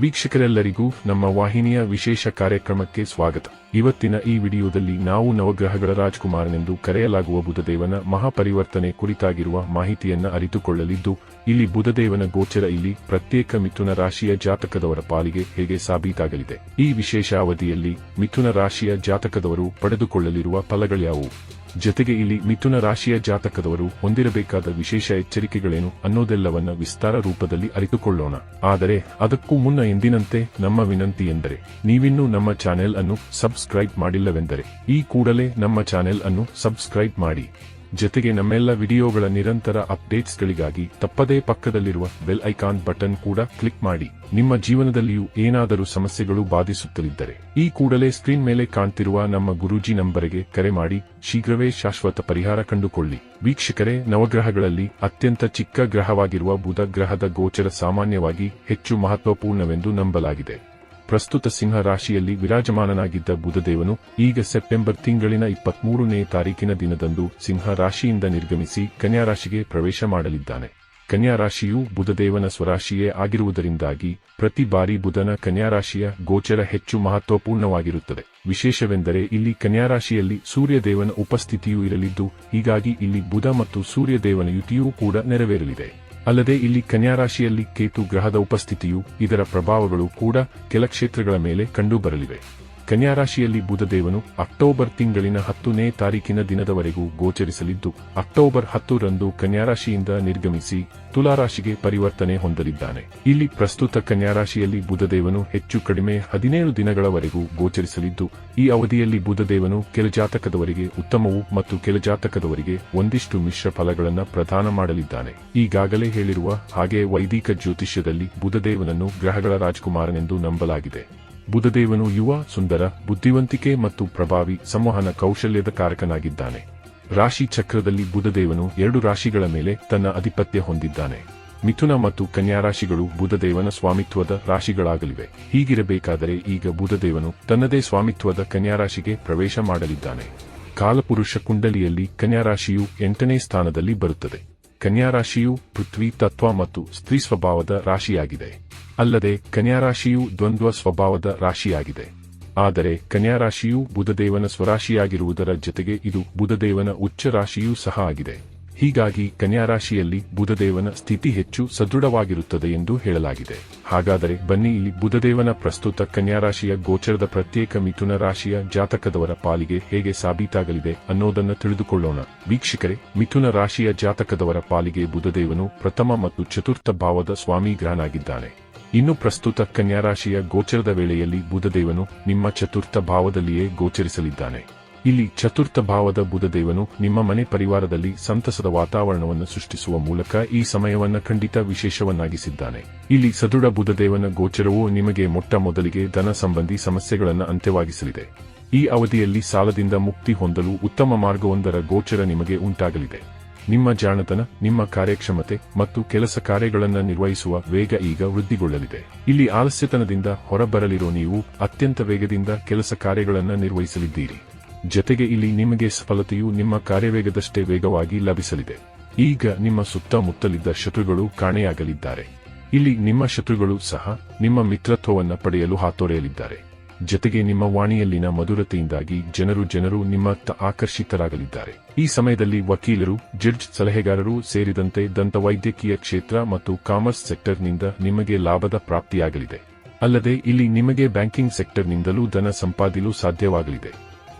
ವೀಕ್ಷಕರೆಲ್ಲರಿಗೂ ನಮ್ಮ ವಾಹಿನಿಯ ವಿಶೇಷ ಕಾರ್ಯಕ್ರಮಕ್ಕೆ ಸ್ವಾಗತ. ಇವತ್ತಿನ ಈ ವಿಡಿಯೋದಲ್ಲಿ ನಾವು ನವಗ್ರಹಗಳ ರಾಜ್ಕುಮಾರನೆಂದು ಕರೆಯಲಾಗುವ ಬುಧದೇವನ ಮಹಾಪರಿವರ್ತನೆ ಕುರಿತಾಗಿರುವ ಮಾಹಿತಿಯನ್ನ ಅರಿತುಕೊಳ್ಳಲಿದ್ದು, ಇಲ್ಲಿ ಬುಧದೇವನ ಗೋಚರ ಇಲ್ಲಿ ಪ್ರತ್ಯೇಕ ಮಿಥುನ ರಾಶಿಯ ಜಾತಕದವರ ಪಾಲಿಗೆ ಹೇಗೆ ಸಾಬೀತಾಗಲಿದೆ. ಈ ವಿಶೇಷ ಅವಧಿಯಲ್ಲಿ ಮಿಥುನ ರಾಶಿಯ ಜಾತಕದವರು ಪಡೆದುಕೊಳ್ಳಲಿರುವ ಫಲಗಳ್ಯಾವುವು ಜೊತೆಗೆ ಇಲ್ಲಿ ಮಿಥುನ ರಾಶಿಯ ಜಾತಕದವರು ಹೊಂದಿರಬೇಕಾದ ವಿಶೇಷ ಎಚ್ಚರಿಕೆಗಳೇನು ಅನ್ನೋದೆಲ್ಲವನ್ನ ವಿಸ್ತಾರ ರೂಪದಲ್ಲಿ ಅರಿತುಕೊಳ್ಳೋಣ. ಆದರೆ ಅದಕ್ಕೂ ಮುನ್ನ ಎಂದಿನಂತೆ ನಮ್ಮ ವಿನಂತಿ ಎಂದರೆ, ನೀವಿನ್ನೂ ನಮ್ಮ ಚಾನೆಲ್ ಅನ್ನು ಸಬ್ಸ್ಕ್ರೈಬ್ ಮಾಡಿಲ್ಲವೆಂದರೆ, ಈ ಕೂಡಲೇ ನಮ್ಮ ಚಾನೆಲ್ ಅನ್ನು ಸಬ್ಸ್ಕ್ರೈಬ್ ಮಾಡಿ. ಜೊತೆಗೆ ನಮ್ಮೆಲ್ಲ ವಿಡಿಯೋಗಳ ನಿರಂತರ ಅಪ್ಡೇಟ್ಸ್ಗಳಿಗಾಗಿ ತಪ್ಪದೇ ಪಕ್ಕದಲ್ಲಿರುವ ಬೆಲ್ ಐಕಾನ್ ಬಟನ್ ಕೂಡ ಕ್ಲಿಕ್ ಮಾಡಿ. ನಿಮ್ಮ ಜೀವನದಲ್ಲಿಯೂ ಏನಾದರೂ ಸಮಸ್ಯೆಗಳು ಬಾಧಿಸುತ್ತಲಿದ್ದರೆ ಈ ಕೂಡಲೇ ಸ್ಕ್ರೀನ್ ಮೇಲೆ ಕಾಣ್ತಿರುವ ನಮ್ಮ ಗುರೂಜಿ ನಂಬರಿಗೆ ಕರೆ ಮಾಡಿ. ಶೀಘ್ರವೇ ಶಾಶ್ವತ ಪರಿಹಾರ ಕಂಡುಕೊಳ್ಳಿ. ವೀಕ್ಷಕರೇ, ನವಗ್ರಹಗಳಲ್ಲಿ ಅತ್ಯಂತ ಚಿಕ್ಕ ಗ್ರಹವಾಗಿರುವ ಬುಧ ಗ್ರಹದ ಗೋಚರ ಸಾಮಾನ್ಯವಾಗಿ ಹೆಚ್ಚು ಮಹತ್ವಪೂರ್ಣವೆಂದು ನಂಬಲಾಗಿದೆ. ಪ್ರಸ್ತುತ ಸಿಂಹ ರಾಶಿಯಲ್ಲಿ ವಿರಾಜಮಾನನಾಗಿದ್ದ ಬುಧದೇವನು ಈಗ ಸೆಪ್ಟೆಂಬರ್ ತಿಂಗಳಿನ ಇಪ್ಪತ್ಮೂರನೇ ತಾರೀಕಿನ ದಿನದಂದು ಸಿಂಹ ರಾಶಿಯಿಂದ ನಿರ್ಗಮಿಸಿ ಕನ್ಯಾ ರಾಶಿಗೆ ಪ್ರವೇಶ ಮಾಡಲಿದ್ದಾನೆ. ಕನ್ಯಾ ರಾಶಿಯು ಬುಧದೇವನ ಸ್ವರಾಶಿಯೇ ಆಗಿರುವುದರಿಂದಾಗಿ ಪ್ರತಿ ಬಾರಿ ಬುಧನ ಕನ್ಯಾ ರಾಶಿಯ ಗೋಚರ ಹೆಚ್ಚು ಮಹತ್ವಪೂರ್ಣವಾಗಿರುತ್ತದೆ. ವಿಶೇಷವೆಂದರೆ ಇಲ್ಲಿ ಕನ್ಯಾ ರಾಶಿಯಲ್ಲಿ ಸೂರ್ಯದೇವನ ಉಪಸ್ಥಿತಿಯೂ ಇರಲಿದ್ದು, ಹೀಗಾಗಿ ಇಲ್ಲಿ ಬುಧ ಮತ್ತು ಸೂರ್ಯದೇವನ ಯುತಿಯೂ ಕೂಡ ನೆರವೇರಲಿದೆ. ಅಲ್ಲದೆ ಇಲ್ಲಿ ಕನ್ಯಾ ರಾಶಿಯಲ್ಲಿ ಕೇತು ಗ್ರಹದ ಉಪಸ್ಥಿತಿಯು ಇದರ ಪ್ರಭಾವಗಳು ಕೂಡ ಕೆಲ ಕ್ಷೇತ್ರಗಳ ಮೇಲೆ ಕಂಡುಬರಲಿವೆ. ಕನ್ಯಾ ರಾಶಿಯಲ್ಲಿ ಬುಧದೇವನು ಅಕ್ಟೋಬರ್ ತಿಂಗಳಿನ ಹತ್ತನೇ ತಾರೀಕಿನ ದಿನದವರೆಗೂ ಗೋಚರಿಸಲಿದ್ದು, ಅಕ್ಟೋಬರ್ ಹತ್ತರಂದು ಕನ್ಯಾ ರಾಶಿಯಿಂದ ನಿರ್ಗಮಿಸಿ ತುಲಾರಾಶಿಗೆ ಪರಿವರ್ತನೆ ಹೊಂದಲಿದ್ದಾನೆ. ಇಲ್ಲಿ ಪ್ರಸ್ತುತ ಕನ್ಯಾ ರಾಶಿಯಲ್ಲಿ ಬುಧದೇವನು ಹೆಚ್ಚು ಕಡಿಮೆ ಹದಿನೇಳು ದಿನಗಳವರೆಗೂ ಗೋಚರಿಸಲಿದ್ದು, ಈ ಅವಧಿಯಲ್ಲಿ ಬುಧದೇವನು ಕೆಲ ಜಾತಕದವರಿಗೆ ಉತ್ತಮವು ಮತ್ತು ಕೆಲ ಜಾತಕದವರಿಗೆ ಒಂದಿಷ್ಟು ಮಿಶ್ರ ಫಲಗಳನ್ನು ಪ್ರದಾನ ಮಾಡಲಿದ್ದಾನೆ. ಈಗಾಗಲೇ ಹೇಳಿರುವ ಹಾಗೆ ವೈದಿಕ ಜ್ಯೋತಿಷ್ಯದಲ್ಲಿ ಬುಧದೇವನನ್ನು ಗ್ರಹಗಳ ರಾಜಕುಮಾರನೆಂದು ನಂಬಲಾಗಿದೆ. ಬುಧದೇವನು ಯುವ, ಸುಂದರ, ಬುದ್ಧಿವಂತಿಕೆ ಮತ್ತು ಪ್ರಭಾವಿ, ಸಂವಹನ ಕೌಶಲ್ಯದ ಕಾರಕನಾಗಿದ್ದಾನೆ. ರಾಶಿ ಚಕ್ರದಲ್ಲಿ ಬುಧದೇವನು ಎರಡು ರಾಶಿಗಳ ಮೇಲೆ ತನ್ನ ಅಧಿಪತ್ಯ ಹೊಂದಿದ್ದಾನೆ. ಮಿಥುನ ಮತ್ತು ಕನ್ಯಾ ರಾಶಿಗಳು ಬುಧದೇವನ ಸ್ವಾಮಿತ್ವದ ರಾಶಿಗಳಾಗಲಿವೆ. ಹೀಗಿರಬೇಕಾದರೆ ಈಗ ಬುಧದೇವನು ತನ್ನದೇ ಸ್ವಾಮಿತ್ವದ ಕನ್ಯಾ ರಾಶಿಗೆ ಪ್ರವೇಶ ಮಾಡಲಿದ್ದಾನೆ. ಕಾಲಪುರುಷ ಕುಂಡಲಿಯಲ್ಲಿ ಕನ್ಯಾ ರಾಶಿಯು ಎಂಟನೇ ಸ್ಥಾನದಲ್ಲಿ ಬರುತ್ತದೆ. ಕನ್ಯಾ ರಾಶಿಯು ಪೃಥ್ವಿ ತತ್ವ ಮತ್ತು ಸ್ತ್ರೀ ಸ್ವಭಾವದ ರಾಶಿಯಾಗಿದೆ. ಅಲ್ಲದೆ ಕನ್ಯಾರಾಶಿಯು ದ್ವಂದ್ವ ಸ್ವಭಾವದ ರಾಶಿಯಾಗಿದೆ. ಆದರೆ ಕನ್ಯಾರಾಶಿಯು ಬುಧದೇವನ ಸ್ವರಾಶಿಯಾಗಿರುವುದರ ಜೊತೆಗೆ ಇದು ಬುಧದೇವನ ಉಚ್ಚ ರಾಶಿಯೂ ಸಹ ಆಗಿದೆ. ಹೀಗಾಗಿ ಕನ್ಯಾರಾಶಿಯಲ್ಲಿ ಬುಧದೇವನ ಸ್ಥಿತಿ ಹೆಚ್ಚು ಸದೃಢವಾಗಿರುತ್ತದೆ ಎಂದು ಹೇಳಲಾಗಿದೆ. ಹಾಗಾದರೆ ಬನ್ನಿ ಇಲ್ಲಿ ಬುಧದೇವನ ಪ್ರಸ್ತುತ ಕನ್ಯಾರಾಶಿಯ ಗೋಚರದ ಪ್ರತ್ಯೇಕ ಮಿಥುನ ರಾಶಿಯ ಜಾತಕದವರ ಪಾಲಿಗೆ ಹೇಗೆ ಸಾಬೀತಾಗಲಿದೆ ಅನ್ನೋದನ್ನು ತಿಳಿದುಕೊಳ್ಳೋಣ. ವೀಕ್ಷಕರೇ, ಮಿಥುನ ರಾಶಿಯ ಜಾತಕದವರ ಪಾಲಿಗೆ ಬುಧದೇವನು ಪ್ರಥಮ ಮತ್ತು ಚತುರ್ಥ ಭಾವದ ಸ್ವಾಮಿ ಗ್ರಹನಾಗಿದ್ದಾನೆ ಇನ್ನು ಪ್ರಸ್ತುತ ಕನ್ಯಾ ರಾಶಿಯ ಗೋಚರದ ವೇಳೆಯಲ್ಲಿ ಬುಧದೇವನು ನಿಮ್ಮ ಚತುರ್ಥ ಭಾವದಲ್ಲಿಯೇ ಗೋಚರಿಸಲಿದ್ದಾನೆ. ಇಲ್ಲಿ ಚತುರ್ಥ ಭಾವದ ಬುಧದೇವನು ನಿಮ್ಮ ಮನೆ ಪರಿವಾರದಲ್ಲಿ ಸಂತಸದ ವಾತಾವರಣವನ್ನು ಸೃಷ್ಟಿಸುವ ಮೂಲಕ ಈ ಸಮಯವನ್ನು ಖಂಡಿತ ವಿಶೇಷವನ್ನಾಗಿಸಿದ್ದಾನೆ. ಇಲ್ಲಿ ಸದೃಢ ಬುಧದೇವನ ಗೋಚರವು ನಿಮಗೆ ಮೊಟ್ಟ ಮೊದಲಿಗೆ ಧನ ಸಂಬಂಧಿ ಸಮಸ್ಯೆಗಳನ್ನು ಅಂತ್ಯವಾಗಿಸಲಿದೆ. ಈ ಅವಧಿಯಲ್ಲಿ ಸಾಲದಿಂದ ಮುಕ್ತಿ ಹೊಂದಲು ಉತ್ತಮ ಮಾರ್ಗವೊಂದರ ಗೋಚರ ನಿಮಗೆ ಉಂಟಾಗಲಿದೆ. ನಿಮ್ಮ ಜಾಣತನ, ನಿಮ್ಮ ಕಾರ್ಯಕ್ಷಮತೆ ಮತ್ತು ಕೆಲಸ ಕಾರ್ಯಗಳನ್ನು ನಿರ್ವಹಿಸುವ ವೇಗ ಈಗ ವೃದ್ಧಿಗೊಳ್ಳಲಿದೆ. ಇಲ್ಲಿ ಆಲಸ್ಯತನದಿಂದ ಹೊರಬರಲಿರೋ ನೀವು ಅತ್ಯಂತ ವೇಗದಿಂದ ಕೆಲಸ ಕಾರ್ಯಗಳನ್ನು ನಿರ್ವಹಿಸಲಿದ್ದೀರಿ. ಜತೆಗೆ ಇಲ್ಲಿ ನಿಮಗೆ ಸಫಲತೆಯು ನಿಮ್ಮ ಕಾರ್ಯವೇಗದಷ್ಟೇ ವೇಗವಾಗಿ ಲಭಿಸಲಿದೆ. ಈಗ ನಿಮ್ಮ ಸುತ್ತಮುತ್ತಲಿದ್ದ ಶತ್ರುಗಳು ಕಾಣೆಯಾಗಲಿದ್ದಾರೆ. ಇಲ್ಲಿ ನಿಮ್ಮ ಶತ್ರುಗಳು ಸಹ ನಿಮ್ಮ ಮಿತ್ರತ್ವವನ್ನು ಪಡೆಯಲು ಹಾತೊರೆಯಲಿದ್ದಾರೆ. ಜೊತೆಗೆ ನಿಮ್ಮ ವಾಣಿಯಲ್ಲಿನ ಮಧುರತೆಯಿಂದಾಗಿ ಜನರು ಜನರು ನಿಮ್ಮತ್ತ ಆಕರ್ಷಿತರಾಗಲಿದ್ದಾರೆ. ಈ ಸಮಯದಲ್ಲಿ ವಕೀಲರು, ಜಡ್ಜ್ ಸಲಹೆಗಾರರು ಸೇರಿದಂತೆ ದಂತ ವೈದ್ಯಕೀಯ ಕ್ಷೇತ್ರ ಮತ್ತು ಕಾಮರ್ಸ್ ಸೆಕ್ಟರ್ನಿಂದ ನಿಮಗೆ ಲಾಭದ ಪ್ರಾಪ್ತಿಯಾಗಲಿದೆ. ಅಲ್ಲದೆ ಇಲ್ಲಿ ನಿಮಗೆ ಬ್ಯಾಂಕಿಂಗ್ ಸೆಕ್ಟರ್ನಿಂದಲೂ ಧನ ಸಂಪಾದಿಲು ಸಾಧ್ಯವಾಗಲಿದೆ.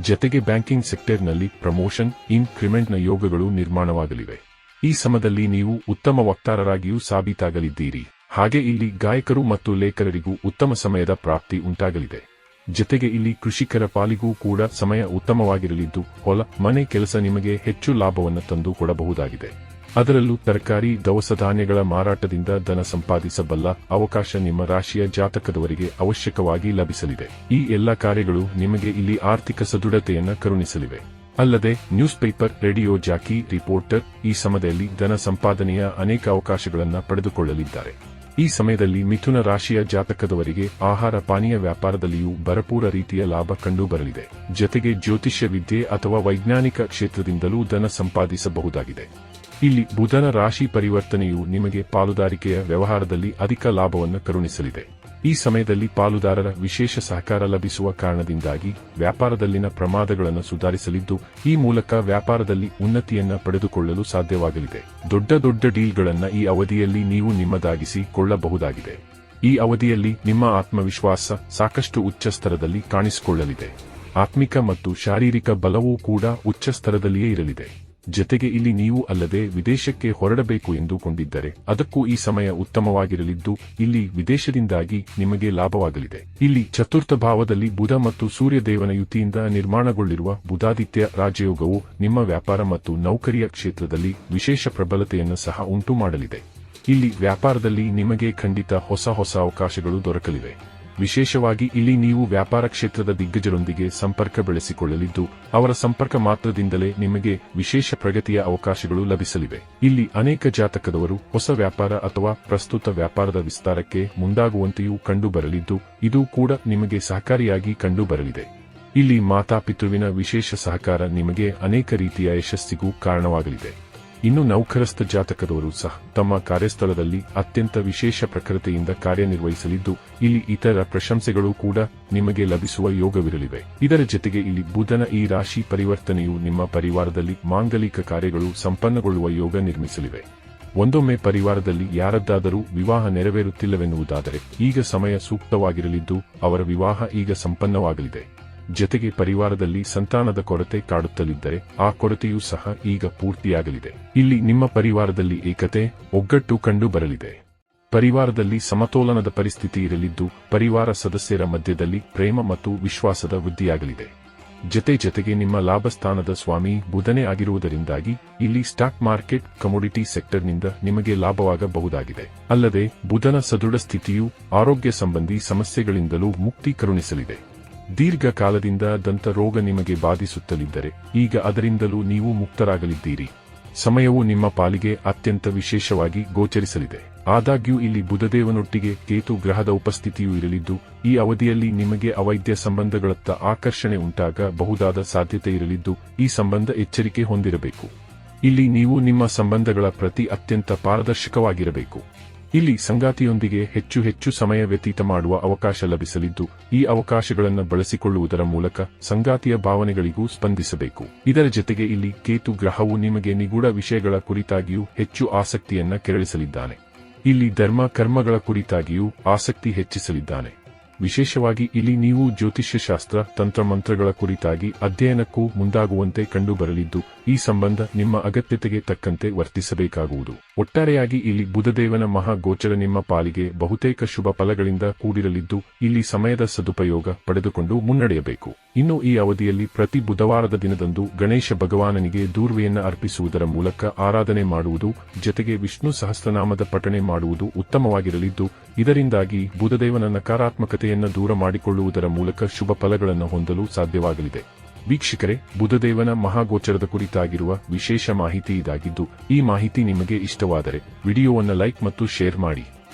ಜತೆಗೆ ಬ್ಯಾಂಕಿಂಗ್ ಸೆಕ್ಟರ್ನಲ್ಲಿ ಪ್ರಮೋಷನ್, ಇನ್ಕ್ರಿಮೆಂಟ್ನ ಯೋಗಗಳು ನಿರ್ಮಾಣವಾಗಲಿವೆ. ಈ ಸಮಯದಲ್ಲಿ ನೀವು ಉತ್ತಮ ವಕ್ತಾರರಾಗಿಯೂ ಸಾಬೀತಾಗಲಿದ್ದೀರಿ. ಹಾಗೆ ಇಲ್ಲಿ ಗಾಯಕರು ಮತ್ತು ಲೇಖಕರಿಗೂ ಉತ್ತಮ ಸಮಯದ ಪ್ರಾಪ್ತಿ ಉಂಟಾಗಲಿದೆ. ಜೊತೆಗೆ ಇಲ್ಲಿ ಕೃಷಿಕರ ಪಾಲಿಗೂ ಕೂಡ ಸಮಯ ಉತ್ತಮವಾಗಿರಲಿದ್ದು, ಹೊಲ, ಮನೆ ಕೆಲಸ ನಿಮಗೆ ಹೆಚ್ಚು ಲಾಭವನ್ನು ತಂದು ಕೊಡಬಹುದಾಗಿದೆ. ಅದರಲ್ಲೂ ತರಕಾರಿ, ದವಸ ಧಾನ್ಯಗಳ ಮಾರಾಟದಿಂದ ಧನ ಸಂಪಾದಿಸಬಲ್ಲ ಅವಕಾಶ ನಿಮ್ಮ ರಾಶಿಯ ಜಾತಕದವರಿಗೆ ಅವಶ್ಯಕವಾಗಿ ಲಭಿಸಲಿದೆ. ಈ ಎಲ್ಲ ಕಾರ್ಯಗಳು ನಿಮಗೆ ಇಲ್ಲಿ ಆರ್ಥಿಕ ಸದೃಢತೆಯನ್ನು ಕರುಣಿಸಲಿವೆ. ಅಲ್ಲದೆ newspaper radio jockey, reporter ಈ ಸಮಯದಲ್ಲಿ ಧನ ಸಂಪಾದನೆಯ ಅನೇಕ ಅವಕಾಶಗಳನ್ನು ಪಡೆದುಕೊಳ್ಳಲಿದ್ದಾರೆ. ಈ ಸಮಯದಲ್ಲಿ ಮಿಥುನ ರಾಶಿಯ ಜಾತಕದವರಿಗೆ ಆಹಾರ ಪಾನೀಯ ವ್ಯಾಪಾರದಲ್ಲಿಯೂ ಭರಪೂರ ರೀತಿಯ ಲಾಭ ಕಂಡುಬರಲಿದೆ. ಜೊತೆಗೆ ಜ್ಯೋತಿಷ್ಯ ವಿದ್ಯೆ ಅಥವಾ ವೈಜ್ಞಾನಿಕ ಕ್ಷೇತ್ರದಿಂದಲೂ ಧನ ಸಂಪಾದಿಸಬಹುದಾಗಿದೆ. ಇಲ್ಲಿ ಬುಧನ ರಾಶಿ ಪರಿವರ್ತನೆಯು ನಿಮಗೆ ಪಾಲುದಾರಿಕೆಯ ವ್ಯವಹಾರದಲ್ಲಿ ಅಧಿಕ ಲಾಭವನ್ನು ಕರುಣಿಸಲಿದೆ. ಈ ಸಮಯದಲ್ಲಿ ಪಾಲುದಾರರ ವಿಶೇಷ ಸಹಕಾರ ಲಭಿಸುವ ಕಾರಣದಿಂದಾಗಿ ವ್ಯಾಪಾರದಲ್ಲಿನ ಪ್ರಮಾದಗಳನ್ನು ಸುಧಾರಿಸಲಿದ್ದು, ಈ ಮೂಲಕ ವ್ಯಾಪಾರದಲ್ಲಿ ಉನ್ನತಿಯನ್ನ ಪಡೆದುಕೊಳ್ಳಲು ಸಾಧ್ಯವಾಗಲಿದೆ. ದೊಡ್ಡ ದೊಡ್ಡ ಡೀಲ್ಗಳನ್ನು ಈ ಅವಧಿಯಲ್ಲಿ ನೀವು ನಿಮ್ಮದಾಗಿಸಿ ಕೊಳ್ಳಬಹುದಾಗಿದೆ. ಈ ಅವಧಿಯಲ್ಲಿ ನಿಮ್ಮ ಆತ್ಮವಿಶ್ವಾಸ ಸಾಕಷ್ಟು ಉಚ್ಚ ಸ್ತರದಲ್ಲಿ ಕಾಣಿಸಿಕೊಳ್ಳಲಿದೆ. ಆತ್ಮಿಕ ಮತ್ತು ಶಾರೀರಿಕ ಬಲವೂ ಕೂಡ ಉಚ್ಚಸ್ತರದಲ್ಲಿಯೇ ಇರಲಿದೆ. ಜತೆಗೆ ಇಲ್ಲಿ ನೀವು ಅಲ್ಲದೆ ವಿದೇಶಕ್ಕೆ ಹೊರಡಬೇಕು ಎಂದುಕೊಂಡಿದ್ದರೆ ಅದಕ್ಕೂ ಈ ಸಮಯ ಉತ್ತಮವಾಗಿರಲಿದ್ದು, ಇಲ್ಲಿ ವಿದೇಶದಿಂದಾಗಿ ನಿಮಗೆ ಲಾಭವಾಗಲಿದೆ. ಇಲ್ಲಿ ಚತುರ್ಥ ಭಾವದಲ್ಲಿ ಬುಧ ಮತ್ತು ಸೂರ್ಯದೇವನ ಯುತಿಯಿಂದ ನಿರ್ಮಾಣಗೊಳ್ಳಿರುವ ಬುಧಾದಿತ್ಯ ರಾಜಯೋಗವು ನಿಮ್ಮ ವ್ಯಾಪಾರ ಮತ್ತು ನೌಕರಿಯ ಕ್ಷೇತ್ರದಲ್ಲಿ ವಿಶೇಷ ಪ್ರಬಲತೆಯನ್ನು ಸಹ ಉಂಟು ಮಾಡಲಿದೆ ಇಲ್ಲಿ ವ್ಯಾಪಾರದಲ್ಲಿ ನಿಮಗೆ ಖಂಡಿತ ಹೊಸ ಹೊಸ ಅವಕಾಶಗಳು ದೊರಕಲಿವೆ. ವಿಶೇಷವಾಗಿ ಇಲ್ಲಿ ನೀವು ವ್ಯಾಪಾರ ಕ್ಷೇತ್ರದ ದಿಗ್ಗಜರೊಂದಿಗೆ ಸಂಪರ್ಕ ಬೆಳೆಸಿಕೊಳ್ಳಲಿದ್ದು, ಅವರ ಸಂಪರ್ಕ ಮಾತ್ರದಿಂದಲೇ ನಿಮಗೆ ವಿಶೇಷ ಪ್ರಗತಿಯ ಅವಕಾಶಗಳು ಲಭಿಸಲಿವೆ. ಇಲ್ಲಿ ಅನೇಕ ಜಾತಕದವರು ಹೊಸ ವ್ಯಾಪಾರ ಅಥವಾ ಪ್ರಸ್ತುತ ವ್ಯಾಪಾರದ ವಿಸ್ತಾರಕ್ಕೆ ಮುಂದಾಗುವಂತೆಯೂ ಕಂಡುಬರಲಿದ್ದು, ಇದು ಕೂಡ ನಿಮಗೆ ಸಹಕಾರಿಯಾಗಿ ಕಂಡುಬರಲಿದೆ. ಇಲ್ಲಿ ಮಾತಾಪಿತೃವಿನ ವಿಶೇಷ ಸಹಕಾರ ನಿಮಗೆ ಅನೇಕ ರೀತಿಯ ಯಶಸ್ಸಿಗೂ ಕಾರಣವಾಗಲಿದೆ. ಇನ್ನು ನೌಕರಸ್ಥ ಜಾತಕದವರು ಸಹ ತಮ್ಮ ಕಾರ್ಯಸ್ಥಳದಲ್ಲಿ ಅತ್ಯಂತ ವಿಶೇಷ ಪ್ರಕೃತಿಯಿಂದ ಕಾರ್ಯನಿರ್ವಹಿಸಲಿದ್ದು, ಇಲ್ಲಿ ಇತರ ಪ್ರಶಂಸೆಗಳು ಕೂಡ ನಿಮಗೆ ಲಭಿಸುವ ಯೋಗವಿರಲಿವೆ. ಇದರ ಜೊತೆಗೆ ಇಲ್ಲಿ ಬುಧನ ಈ ರಾಶಿ ಪರಿವರ್ತನೆಯು ನಿಮ್ಮ ಪರಿವಾರದಲ್ಲಿ ಮಾಂಗಲಿಕ ಕಾರ್ಯಗಳು ಸಂಪನ್ನಗೊಳ್ಳುವ ಯೋಗ ನಿರ್ಮಿಸಲಿವೆ. ಒಂದೊಮ್ಮೆ ಪರಿವಾರದಲ್ಲಿ ಯಾರದ್ದಾದರೂ ವಿವಾಹ ನೆರವೇರುತ್ತಿಲ್ಲವೆನ್ನುವುದಾದರೆ, ಈಗ ಸಮಯ ಸೂಕ್ತವಾಗಿರಲಿದ್ದು, ಅವರ ವಿವಾಹ ಈಗ ಸಂಪನ್ನವಾಗಲಿದೆ. ಜತೆಗೆ ಪರಿವಾರದಲ್ಲಿ ಸಂತಾನದ ಕೊರತೆ ಕಾಡುತ್ತಲಿದ್ದರೆ ಆ ಕೊರತೆಯೂ ಸಹ ಈಗ ಪೂರ್ತಿಯಾಗಲಿದೆ. ಇಲ್ಲಿ ನಿಮ್ಮ ಪರಿವಾರದಲ್ಲಿ ಏಕತೆ, ಒಗ್ಗಟ್ಟು ಕಂಡು ಬರಲಿದೆ. ಪರಿವಾರದಲ್ಲಿ ಸಮತೋಲನದ ಪರಿಸ್ಥಿತಿ ಇರಲಿದ್ದು, ಪರಿವಾರ ಸದಸ್ಯರ ಮಧ್ಯದಲ್ಲಿ ಪ್ರೇಮ ಮತ್ತು ವಿಶ್ವಾಸದ ವೃದ್ಧಿಯಾಗಲಿದೆ. ಜತೆ ಜತೆಗೆ ನಿಮ್ಮ ಲಾಭಸ್ಥಾನದ ಸ್ವಾಮಿ ಬುಧನೆ ಆಗಿರುವುದರಿಂದಾಗಿ, ಇಲ್ಲಿ ಸ್ಟಾಕ್ ಮಾರ್ಕೆಟ್, ಕಮೋಡಿಟಿ ಸೆಕ್ಟರ್ನಿಂದ ನಿಮಗೆ ಲಾಭವಾಗಬಹುದಾಗಿದೆ. ಅಲ್ಲದೆ, ಬುಧನ ಸದೃಢ ಸ್ಥಿತಿಯು ಆರೋಗ್ಯ ಸಂಬಂಧಿ ಸಮಸ್ಯೆಗಳಿಂದಲೂ ಮುಕ್ತಿ ಕರುಣಿಸಲಿದೆ. ದೀರ್ಘಕಾಲದಿಂದ ದಂತ ರೋಗ ನಿಮಗೆ ಬಾಧಿಸುತ್ತಲಿದ್ದರೆ, ಈಗ ಅದರಿಂದಲೂ ನೀವು ಮುಕ್ತರಾಗಲಿದ್ದೀರಿ. ಸಮಯವು ನಿಮ್ಮ ಪಾಲಿಗೆ ಅತ್ಯಂತ ವಿಶೇಷವಾಗಿ ಗೋಚರಿಸಲಿದೆ. ಆದಾಗ್ಯೂ ಇಲ್ಲಿ ಬುಧದೇವನೊಟ್ಟಿಗೆ ಕೇತು ಗ್ರಹದ ಉಪಸ್ಥಿತಿಯೂ ಇರಲಿದ್ದು, ಈ ಅವಧಿಯಲ್ಲಿ ನಿಮಗೆ ಅವೈದ್ಯ ಸಂಬಂಧಗಳತ್ತ ಆಕರ್ಷಣೆ ಉಂಟಾಗಬಹುದಾದ ಸಾಧ್ಯತೆ ಇರಲಿದ್ದು, ಈ ಸಂಬಂಧ ಎಚ್ಚರಿಕೆ ಹೊಂದಿರಬೇಕು. ಇಲ್ಲಿ ನೀವು ನಿಮ್ಮ ಸಂಬಂಧಗಳ ಪ್ರತಿ ಅತ್ಯಂತ ಪಾರದರ್ಶಕವಾಗಿರಬೇಕು. ಇಲ್ಲಿ ಸಂಗಾತಿಯೊಂದಿಗೆ ಹೆಚ್ಚು ಹೆಚ್ಚು ಸಮಯ ವ್ಯತೀತ ಮಾಡುವ ಅವಕಾಶ ಲಭಿಸಲಿದ್ದು, ಈ ಅವಕಾಶಗಳನ್ನು ಬಳಸಿಕೊಳ್ಳುವುದರ ಮೂಲಕ ಸಂಗಾತಿಯ ಭಾವನೆಗಳಿಗೂ ಸ್ಪಂದಿಸಬೇಕು. ಇದರ ಜೊತೆಗೆ ಇಲ್ಲಿ ಕೇತು ಗ್ರಹವು ನಿಮಗೆ ನಿಗೂಢ ವಿಷಯಗಳ ಕುರಿತಾಗಿಯೂ ಹೆಚ್ಚು ಆಸಕ್ತಿಯನ್ನ ಕೆರಳಿಸಲಿದ್ದಾನೆ. ಇಲ್ಲಿ ಧರ್ಮ ಕರ್ಮಗಳ ಕುರಿತಾಗಿಯೂ ಆಸಕ್ತಿ ಹೆಚ್ಚಿಸಲಿದ್ದಾನೆ. ವಿಶೇಷವಾಗಿ ಇಲ್ಲಿ ನೀವು ಜ್ಯೋತಿಷ್ಯಶಾಸ್ತ್ರ, ತಂತ್ರಮಂತ್ರಗಳ ಕುರಿತಾಗಿ ಅಧ್ಯಯನಕ್ಕೂ ಮುಂದಾಗುವಂತೆ ಕಂಡುಬರಲಿದ್ದು, ಈ ಸಂಬಂಧ ನಿಮ್ಮ ಅಗತ್ಯತೆಗೆ ತಕ್ಕಂತೆ ವರ್ತಿಸಬೇಕಾಗುವುದು. ಒಟ್ಟಾರೆಯಾಗಿ ಇಲ್ಲಿ ಬುಧದೇವನ ಮಹಾ ಗೋಚರ ನಿಮ್ಮ ಪಾಲಿಗೆ ಬಹುತೇಕ ಶುಭ ಫಲಗಳಿಂದ ಕೂಡಿರಲಿದ್ದು, ಇಲ್ಲಿ ಸಮಯದ ಸದುಪಯೋಗ ಪಡೆದುಕೊಂಡು ಮುನ್ನಡೆಯಬೇಕು. ಇನ್ನು ಈ ಅವಧಿಯಲ್ಲಿ ಪ್ರತಿ ಬುಧವಾರದ ದಿನದಂದು ಗಣೇಶ ಭಗವಾನನಿಗೆ ದೂರ್ವೆಯನ್ನ ಅರ್ಪಿಸುವುದರ ಮೂಲಕ ಆರಾಧನೆ ಮಾಡುವುದು, ಜೊತೆಗೆ ವಿಷ್ಣು ಸಹಸ್ರನಾಮದ ಪಠಣೆ ಮಾಡುವುದು ಉತ್ತಮವಾಗಿರಲಿದ್ದು, ಇದರಿಂದಾಗಿ ಬುಧದೇವನ ನಕಾರಾತ್ಮಕತೆಯನ್ನು ದೂರ ಮಾಡಿಕೊಳ್ಳುವುದರ ಮೂಲಕ ಶುಭ ಫಲಗಳನ್ನು ಹೊಂದಲು ಸಾಧ್ಯವಾಗಲಿದೆ. ವೀಕ್ಷಕರೇ, ಬುಧದೇವನ ಮಹಾಗೋಚರದ ಕುರಿತಾಗಿರುವ ವಿಶೇಷ ಮಾಹಿತಿ ಇದಾಗಿದ್ದು, ಈ ಮಾಹಿತಿ ನಿಮಗೆ ಇಷ್ಟವಾದರೆ ವಿಡಿಯೋವನ್ನು ಲೈಕ್ ಮತ್ತು ಶೇರ್ ಮಾಡಿ.